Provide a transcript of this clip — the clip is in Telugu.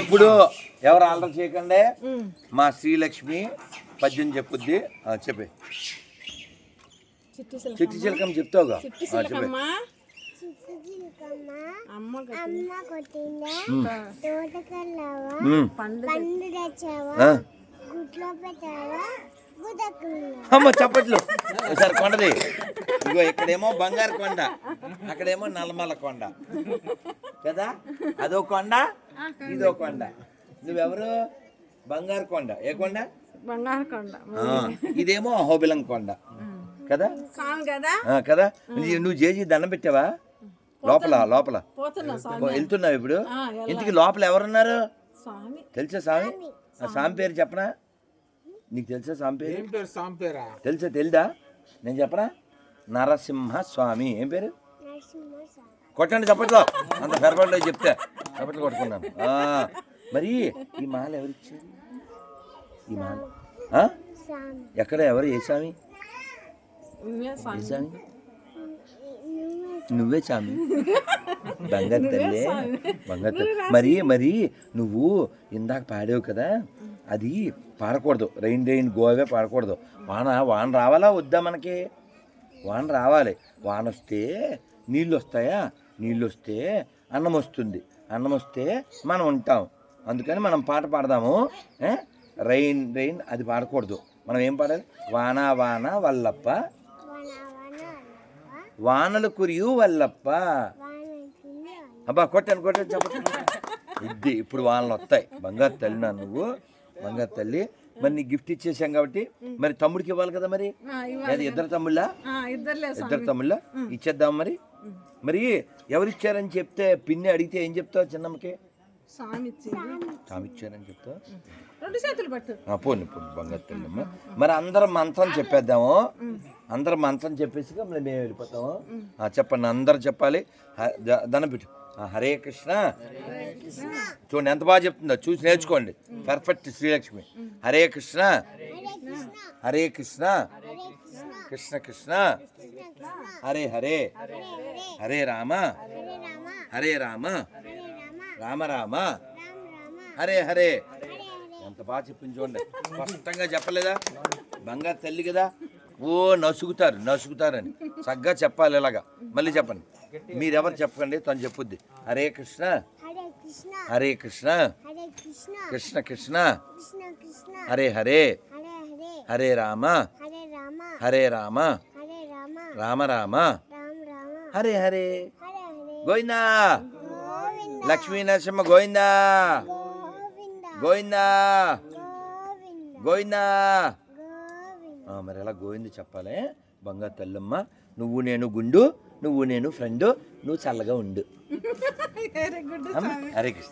ఇప్పుడు ఎవరు ఆల్టర్ చేయకండి? మా శ్రీలక్ష్మి పద్యం చెప్పుద్ది. చెప్పే. చిట్టి చిలకం చెప్తావుగా? చెప్పే. అమ్మ చప్పట్లు. ఒకసారి కొండది. ఇగో ఇక్కడేమో బంగారు కొండ. అక్కడేమో నల్లమల్ల కొండ. కదా? అదో కొండ? ఇదో కొండ. నువ్వెవరు? బంగారు కొండ. ఏ కొండ? బంగారు కొండ. ఇదేమో అహోబిలం కొండ. కదా? కదా? ఆ, కదా? నీ- నువ్వు చేసి దండం పెట్టావా? లోపల లోపల. పోతున్నా స్వామి. ఓ, వెళ్తున్నావు ఇప్పుడు. ఇంటికి లోపల ఎవరున్నారు? స్వామి. తెలుసా స్వామి? ఆ స్వామి పేరు చెప్పనా? నీకు తెలుసా స్వామి పేరు? ఏం పేరు సాంపేరా తెలుసా తెలుదా? నేను చెప్పనా? నరసింహ స్వామి. ఏం పేరు? కొట్టండి చప్పట్లో. అంత పెరపట్లో చెప్తే చప్పట్లు కొట్టుకున్నాను. మరి ఈ మాల ఎవరు ఇచ్చారు ఈ మాల. ఎక్కడ ఎవరు? ఏ స్వామి? స్వామి. నువ్వే స్వామి. బంగారు తల్లి. బంగారు తల్లి. మరి మరి నువ్వు ఇందాక పాడావు కదా అది పాడకూడదు. Rain rain గోవే పాడకూడదు. వాన వాన రావాలా? వద్దా మనకి? వాన రావాలి. వాన వస్తే నీళ్ళు వస్తాయా నీళ్ళు వస్తే అన్నం వస్తుంది అన్నం వస్తే మనం ఉంటాం. అందుకని మనం పాట పాడదాము. ఏ? రెయిన్ రెయిన్ అది పాడకూడదు. మనం ఏం పాడాలి? వాన వాన వల్లప్ప. వానలు కురియు వల్లప్ప. అబ్బా కొట్టాను కొట్టాను చెప్పండి. ఇది ఇప్పుడు వాళ్ళని వస్తాయి. బంగారు తల్లి నా నువ్వు. బంగారు తల్లి. మరి నీ గిఫ్ట్ ఇచ్చేసాం కాబట్టి మరి తమ్ముడికి ఇవ్వాలి కదా మరి? ఇద్దరు తమ్ముళ్ళ? ఇద్దరు తమ్ముళ్ళ? ఇచ్చేద్దాం మరి. మరి ఎవరిచ్చారని చెప్తే పిన్ని అడిగితే ఏం చెప్తావు చిన్నమ్మకి? ఇచ్చారని చెప్తావు? రెండు చేతులు పట్టు. ఆ, పోనీ పోనీ బంగారు తల్లమ్మ. మరి అందరం మంత్రం చెప్పేద్దాము. అందరం మంత్రం చెప్పేసి మరి మేము వెళ్ళిపోతాము. ఆ, చెప్పండి అందరు చెప్పాలి. హ- ద- దండం పెట్టు. ఆ, హరే కృష్ణ. చూడండి ఎంత బాగా చెప్తుందో. చూసి నేర్చుకోండి. పర్ఫెక్ట్ శ్రీలక్ష్మి. హరే కృష్ణ. హరే కృష్ణ. కృష్ణ కృష్ణ. హరే హరే. హరే రామ. హరే రామ. రామ. రామ. హరే హరే. ఎంత బాగా చెప్పింది చూడండి. స్పష్టంగా చెప్పలేదా? బంగారు తల్లి కదా. ఓ నసుగుతారు నసుగుతారని. చక్కగా చెప్పాలి ఇలాగా. మళ్ళీ చెప్పండి. మీరెవరు చెప్పకండి తను చెప్పుద్ది. హరే కృష్ణ. హరే కృష్ణ. కృష్ణ. కృష్ణ. హరే హరే. హరే రామ. హరే రామ. రామ రామ. హరే హరే హరే హరే గోవిందా గోవింద లక్ష్మీ నరసింహ గోవిందా గోవింద గోవిందా మరి ఎలా గోవింద చెప్పాలి బంగారు తల్లమ్మ నువ్వు నేను గుండు నువ్వు నేను ఫ్రెండ్ నువ్వు చల్లగా ఉండు. హరే కృష్ణ